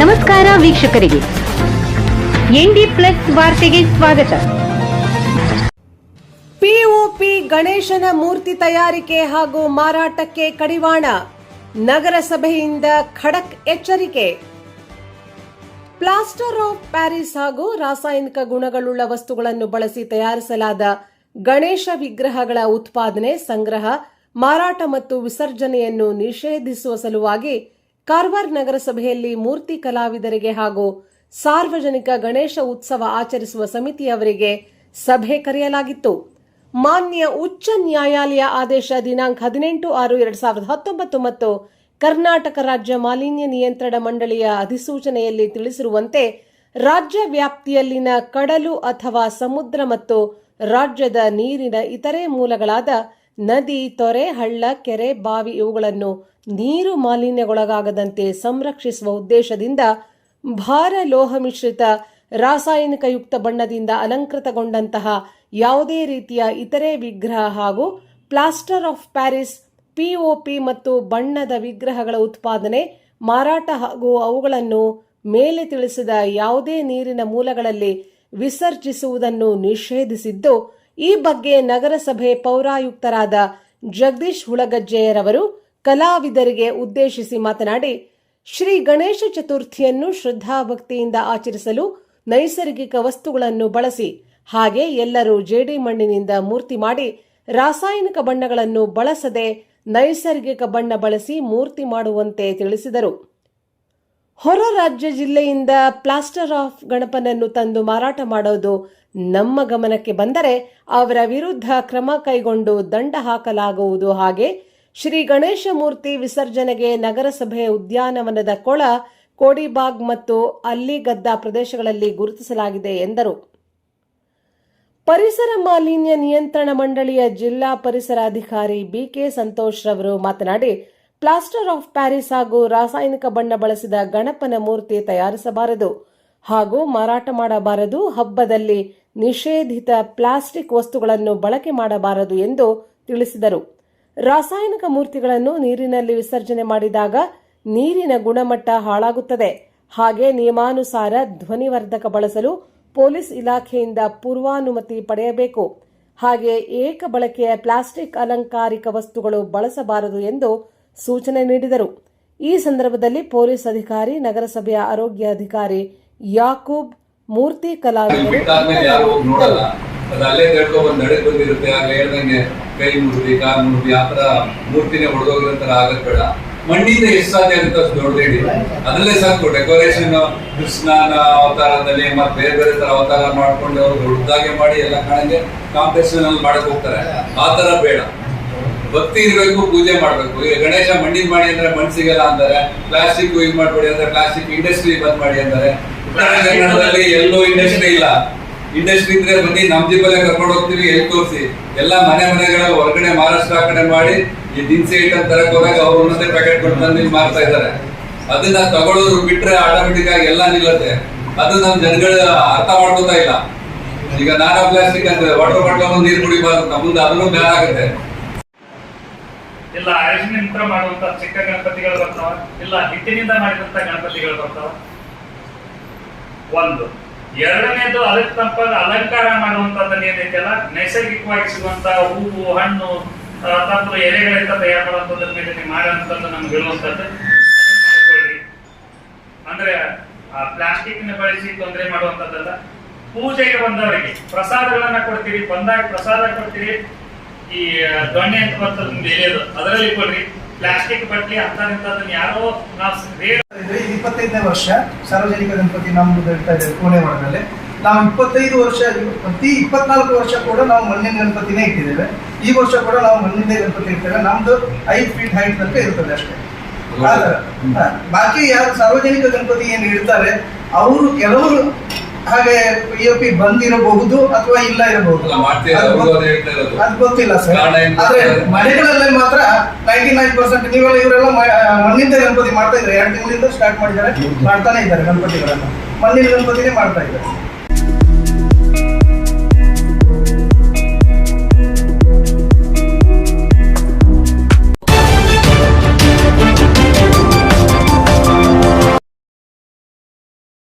ನಮಸ್ಕಾರ ವೀಕ್ಷಕರಿಗೆ. ND plus ವಾರ್ತೆಗೆ ಸ್ವಾಗತ. ಪಿಒಪಿ ಗಣೇಶನ ಮೂರ್ತಿ ತಯಾರಿಕೆ ಹಾಗೂ ಮಾರಾಟಕ್ಕೆ ಕಡಿವಾಣ. ನಗರಸಭೆಯಿಂದ ಖಡಕ್ ಎಚ್ಚರಿಕೆ. ಪ್ಲಾಸ್ಟರ್ ಆಫ್ ಪ್ಯಾರಿಸ್ ಹಾಗೂ ರಾಸಾಯನಿಕ ಗುಣಗಳುಳ್ಳ ವಸ್ತುಗಳನ್ನು ಬಳಸಿ ತಯಾರಿಸಲಾದ ಗಣೇಶ ವಿಗ್ರಹಗಳ ಉತ್ಪಾದನೆ, ಸಂಗ್ರಹ, ಮಾರಾಟ ಮತ್ತು ವಿಸರ್ಜನೆಯನ್ನು ನಿಷೇಧಿಸುವ ಸಲುವಾಗಿ ಕಾರವಾರ ನಗರಸಭೆಯಲ್ಲಿ ಮೂರ್ತಿ ಕಲಾವಿದರಿಗೆ ಹಾಗೂ ಸಾರ್ವಜನಿಕ ಗಣೇಶ ಉತ್ಸವ ಆಚರಿಸುವ ಸಮಿತಿಯವರಿಗೆ ಸಭೆ ಕರೆಯಲಾಗಿತ್ತು. ಮಾನ್ಯ ಉಚ್ಚ ನ್ಯಾಯಾಲಯ ಆದೇಶ ದಿನಾಂಕ ಹದಿನೆಂಟು ಆರು ಎರಡ್ ಸಾವಿರದ ಹತ್ತೊಂಬತ್ತು ಮತ್ತು ಕರ್ನಾಟಕ ರಾಜ್ಯ ಮಾಲಿನ್ಯ ನಿಯಂತ್ರಣ ಮಂಡಳಿಯ ಅಧಿಸೂಚನೆಯಲ್ಲಿ ತಿಳಿಸಿರುವಂತೆ, ರಾಜ್ಯ ವ್ಯಾಪ್ತಿಯಲ್ಲಿನ ಕಡಲು ಅಥವಾ ಸಮುದ್ರ ಮತ್ತು ರಾಜ್ಯದ ನೀರಿನ ಇತರೆ ಮೂಲಗಳಾದ ನದಿ, ತೊರೆ, ಹಳ್ಳ, ಕೆರೆ, ಬಾವಿ ಇವುಗಳನ್ನು ನೀರು ಮಾಲಿನ್ಯಗೊಳಗಾಗದಂತೆ ಸಂರಕ್ಷಿಸುವ ಉದ್ದೇಶದಿಂದ ಭಾರ ಲೋಹ ಮಿಶ್ರಿತ ರಾಸಾಯನಿಕಯುಕ್ತ ಬಣ್ಣದಿಂದ ಅಲಂಕೃತಗೊಂಡಂತಹ ಯಾವುದೇ ರೀತಿಯ ಇತರೆ ವಿಗ್ರಹ ಹಾಗೂ ಪ್ಲಾಸ್ಟರ್ ಆಫ್ ಪ್ಯಾರಿಸ್ ಪಿಒಪಿ ಮತ್ತು ಬಣ್ಣದ ವಿಗ್ರಹಗಳ ಉತ್ಪಾದನೆ, ಮಾರಾಟ ಹಾಗೂ ಅವುಗಳನ್ನು ಮೇಲೆ ತಿಳಿಸಿದ ಯಾವುದೇ ನೀರಿನ ಮೂಲಗಳಲ್ಲಿ ವಿಸರ್ಜಿಸುವುದನ್ನು ನಿಷೇಧಿಸಿದ್ದು ಈ ಬಗ್ಗೆ ನಗರಸಭೆ ಪೌರಾಯುಕ್ತರಾದ ಜಗದೀಶ್ ಹುಳಗಜ್ಜೆಯರವರು ಕಲಾವಿದರಿಗೆ ಉದ್ದೇಶಿಸಿ ಮಾತನಾಡಿ, ಶ್ರೀ ಗಣೇಶ ಚತುರ್ಥಿಯನ್ನು ಶ್ರದ್ಧಾಭಕ್ತಿಯಿಂದ ಆಚರಿಸಲು ನೈಸರ್ಗಿಕ ವಸ್ತುಗಳನ್ನು ಬಳಸಿ, ಹಾಗೆ ಎಲ್ಲರೂ ಜೇಡಿ ಮಣ್ಣಿನಿಂದ ಮೂರ್ತಿ ಮಾಡಿ ರಾಸಾಯನಿಕ ಬಣ್ಣಗಳನ್ನು ಬಳಸದೆ ನೈಸರ್ಗಿಕ ಬಣ್ಣ ಬಳಸಿ ಮೂರ್ತಿ ಮಾಡುವಂತೆ ತಿಳಿಸಿದರು. ಹೊರ ರಾಜ್ಯ ಜಿಲ್ಲೆಯಿಂದ ಪ್ಲಾಸ್ಟರ್ ಆಫ್ ಗಣಪನನ್ನು ತಂದು ಮಾರಾಟ ಮಾಡೋದು ನಮ್ಮ ಗಮನಕ್ಕೆ ಬಂದರೆ ಅವರ ವಿರುದ್ಧ ಕ್ರಮ ಕೈಗೊಂಡು ದಂಡ ಹಾಕಲಾಗುವುದು ಹಾಗೆ ಶ್ರೀ ಗಣೇಶ ಮೂರ್ತಿ ವಿಸರ್ಜನೆಗೆ ನಗರಸಭೆ ಉದ್ಯಾನವನದ ಕೊಳ, ಕೋಡಿಬಾಗ್ ಮತ್ತು ಅಲ್ಲಿಗದ್ದ ಪ್ರದೇಶಗಳಲ್ಲಿ ಗುರುತಿಸಲಾಗಿದೆ ಎಂದರು. ಪರಿಸರ ಮಾಲಿನ್ಯ ನಿಯಂತ್ರಣ ಮಂಡಳಿಯ ಜಿಲ್ಲಾ ಪರಿಸರ ಅಧಿಕಾರಿ ಬಿಕೆ ಸಂತೋಷ್ ರವರು ಮಾತನಾಡಿ ಪ್ಲಾಸ್ಟರ್ ಆಫ್ ಪ್ಯಾರಿಸ್ ಹಾಗೂ ರಾಸಾಯನಿಕ ಬಣ್ಣ ಬಳಸಿದ ಗಣಪನ ಮೂರ್ತಿ ತಯಾರಿಸಬಾರದು ಹಾಗೂ ಮಾರಾಟ ಮಾಡಬಾರದು. ಹಬ್ಬದಲ್ಲಿ ನಿಷೇಧಿತ ಪ್ಲಾಸ್ಟಿಕ್ ವಸ್ತುಗಳನ್ನು ಬಳಕೆ ಮಾಡಬಾರದು ಎಂದು ತಿಳಿಸಿದರು. ರಾಸಾಯನಿಕ ಮೂರ್ತಿಗಳನ್ನು ನೀರಿನಲ್ಲಿ ವಿಸರ್ಜನೆ ಮಾಡಿದಾಗ ನೀರಿನ ಗುಣಮಟ್ಟ ಹಾಳಾಗುತ್ತದೆ. ಹಾಗೆ ನಿಯಮಾನುಸಾರ ಧ್ವನಿವರ್ಧಕ ಬಳಸಲು ಪೊಲೀಸ್ ಇಲಾಖೆಯಿಂದ ಪೂರ್ವಾನುಮತಿ ಪಡೆಯಬೇಕು. ಹಾಗೆ ಏಕ ಬಳಕೆಯ ಪ್ಲಾಸ್ಟಿಕ್ ಅಲಂಕಾರಿಕ ವಸ್ತುಗಳು ಬಳಸಬಾರದು ಎಂದು ಸೂಚನೆ ನೀಡಿದರು. ಈ ಸಂದರ್ಭದಲ್ಲಿ ಪೊಲೀಸ್ ಅಧಿಕಾರಿ, ನಗರಸಭೆಯ ಆರೋಗ್ಯ ಅಧಿಕಾರಿ ಯಾಕೂಬ್, ಮೂರ್ತಿ ಕಲಾವಿದರು ಅಲ್ಲೇ ತಡ್ಕೊ ಬಂದು ನಡೆ ಬಂದಿರುತ್ತೆ. ಆಗ ಹೇಳ್ದಂಗೆ ಕೈ ಮೂರ್ತಿ ಕಾಲ್ ಮೂರ್ತಿ ಆ ತರ ಮೂರ್ತಿನೇ ಹೊಡೆದೋಗಿರೋ ಆಗದ್ ಬೇಡ ಮಣ್ಣಿಂದ ಎಷ್ಟು ಸಾಧ್ಯ ಆಗುತ್ತೆ ಅಷ್ಟು ದೊಡ್ಡದಿಡಿ ಅದರಲ್ಲೇ ಸಾಕು. ಡೆಕೋರೇಷನ್ ಕೃಷ್ಣನ ಅವತಾರದಲ್ಲಿ ಮತ್ತೆ ಬೇರೆ ಬೇರೆ ತರ ಅವತಾರ ಮಾಡ್ಕೊಂಡು ಅವ್ರು ದೊಡ್ಡದಾಗೆ ಮಾಡಿ ಎಲ್ಲ ಕಾಣಂಗೆ ಕಾಂಪಿಟೇಷನ್ ಅಲ್ಲಿ ಮಾಡಕ್ ಹೋಗ್ತಾರೆ. ಆ ಬೇಡ. ಭಕ್ತಿ ಇರಬೇಕು ಪೂಜೆ ಮಾಡ್ಬೇಕು. ಈಗ ಗಣೇಶ ಮಣ್ಣಿನ ಮಾಡಿ ಅಂದ್ರೆ ಮಣ್ಣು ಸಿಗಲ್ಲ ಅಂತಾರೆ ಪ್ಲಾಸ್ಟಿಕ್ ಯೂಸ್ ಮಾಡ್ಬೇಡಿ ಅಂದ್ರೆ ಪ್ಲಾಸ್ಟಿಕ್ ಇಂಡಸ್ಟ್ರಿ ಬಂದ್ ಮಾಡಿ ಅಂತಾರೆ ಕನ್ನಡದಲ್ಲಿ ಎಲ್ಲೂ ಇಂಡಸ್ಟ್ರಿ ಇಲ್ಲ. ಇಂಡಸ್ಟ್ರಿ ಇದ್ರೆ ಬನ್ನಿ ನಮ್ ಜಿಪಲ್ಲೇ ಕರ್ಕೊಂಡು ಹೋಗ್ತೀವಿ ಎಲ್ಲಿ ತೋರಿಸಿ. ಎಲ್ಲಾ ಮನೆ ಮನೆಗಳ ಹೊರಗಡೆ ಮಹಾರಾಷ್ಟ್ರ ಆ ಕಡೆ ಮಾಡಿ ಈ ದಿನಸಿ ಐಟಮ್ ತರಕ್ ಹೋದಾಗ ಅವ್ರು ಒಂದೊಂದೇ ಪ್ಯಾಕೆಟ್ ಕೊಟ್ಟು ತಂದು ಮಾರ್ತಾ ಇದ್ದಾರೆ. ಅದನ್ನ ತಗೊಳ್ಳೋರು ಬಿಟ್ರೆ ಆಟೋಮೆಟಿಕ್ ಆಗಿ ಎಲ್ಲ ನಿಲ್ಲತ್ತೆ. ಅದು ನಮ್ ಜನಗಳು ಅರ್ಥ ಮಾಡ್ಕೋತಾ ಇಲ್ಲ. ಈಗ ನಾನಾ ಪ್ಲಾಸ್ಟಿಕ್ ಅಂದ್ರೆ ವಾಟರ್ ಬಾಟಲ್ ನೀರು ಕುಡಿಬಾರ್ದು ಮುಂದೆ ಅದನ್ನು ಬ್ಯಾನ್ ಆಗುತ್ತೆ. ಇಲ್ಲ ಅರಿಶಿನಿಂದ ಮಾಡುವಂತ ಚಿಕ್ಕ ಗಣಪತಿಗಳು ಬರ್ತಾವ, ಇಲ್ಲ, ಹಿಟ್ಟಿನಿಂದ ಮಾಡಿದಂತ ಗಣಪತಿಗಳು ಬರ್ತಾವ? ಒಂದು. ಎರಡನೇದು ಅದಕ್ಕೆ ತಪ್ಪಾದ ಅಲಂಕಾರ ಮಾಡುವಂತದ್ದನ್ನ ಏನೈತಲ್ಲ ನೈಸರ್ಗಿಕವಾಗಿ ಸಿಗುವಂತ ಹೂವು, ಹಣ್ಣು ತಪ್ಪು ಎಲೆಗಳಿಂದ ತಯಾರು ಮಾಡುವಂತದ್ರ ಮೇಲೆ ನೀವು ಮಾಡುವಂತದ್ದು ನಮ್ಗೆ ಹೇಳುವಂತದ್ದು. ಅಂದ್ರೆ, ಆ ಪ್ಲಾಸ್ಟಿಕ್ನ ಬಳಸಿ ತೊಂದರೆ ಮಾಡುವಂತದ್ದಲ್ಲ. ಪೂಜೆಗೆ ಬಂದವರಿಗೆ ಪ್ರಸಾದಗಳನ್ನ ಕೊಡ್ತೀರಿ, ಬಂದಾಗ ಪ್ರಸಾದ ಕೊಡ್ತೀರಿ. ಈ ದೊಣ್ಣೆ ಅಂತ ಬರ್ತದೆ ಬೇರೆ ಎಲೆದು. ಅದರಲ್ಲಿ ಕೊಡ್ರಿ ಪ್ಲಾಸ್ಟಿಕ್ ಬಟ್ಲಿ ಅಂತ ಯಾರೋ ನಾವು ಇಪ್ಪತ್ತೈದನೇ ವರ್ಷ ಸಾರ್ವಜನಿಕ ಗಣಪತಿ ನಮ್ದು ಇಡ್ತಾ ಇದ್ದೇವೆ ಕೋಣೆ ಒಳಗಲ್ಲಿ ನಾವು ಇಪ್ಪತ್ತೈದು ವರ್ಷ ಪ್ರತಿ ಇಪ್ಪತ್ನಾಲ್ಕು ವರ್ಷ ಕೂಡ ನಾವು ಮಣ್ಣಿನ ಗಣಪತಿನೇ ಇಟ್ಟಿದ್ದೇವೆ. ಈ ವರ್ಷ ಕೂಡ ನಾವು ಮಣ್ಣಿನ ಗಣಪತಿ ಇರ್ತೇವೆ ನಮ್ದು ಐದು ಫೀಟ್ ಹೈಟ್ ತನಕ ಇರ್ತದೆ ಅಷ್ಟೇ. ಬಾಕಿ ಯಾರು ಸಾರ್ವಜನಿಕ ಗಣಪತಿ ಏನು ಇಡ್ತಾರೆ, ಅವರು ಕೆಲವರು ಹಾಗೆ ಪಿ ಒ ಪಿ ಬಂದಿರಬಹುದು ಅಥವಾ ಇಲ್ಲ ಇರಬಹುದು? ಅದು ಗೊತ್ತಿಲ್ಲ ಸರ್? ಆದ್ರೆ ಮನೆಗಳಲ್ಲಿ ಮಾತ್ರ ನೈಂಟಿ ನೈನ್ ಪರ್ಸೆಂಟ್ ನೀವೆಲ್ಲ ಇವರೆಲ್ಲ ಮಣ್ಣಿಂದ ಗಣಪತಿ ಮಾಡ್ತಾ ಇದ್ದಾರೆ. ಎರಡು ತಿಂಗಳಿಂದ ಸ್ಟಾರ್ಟ್ ಮಾಡಿದ್ದಾರೆ ಮಾಡ್ತಾನೆ ಇದ್ದಾರೆ ಗಣಪತಿಗಳನ್ನ. ಮಣ್ಣಿನ ಗಣಪತಿನೇ ಮಾಡ್ತಾ ಇದ್ದಾರೆ.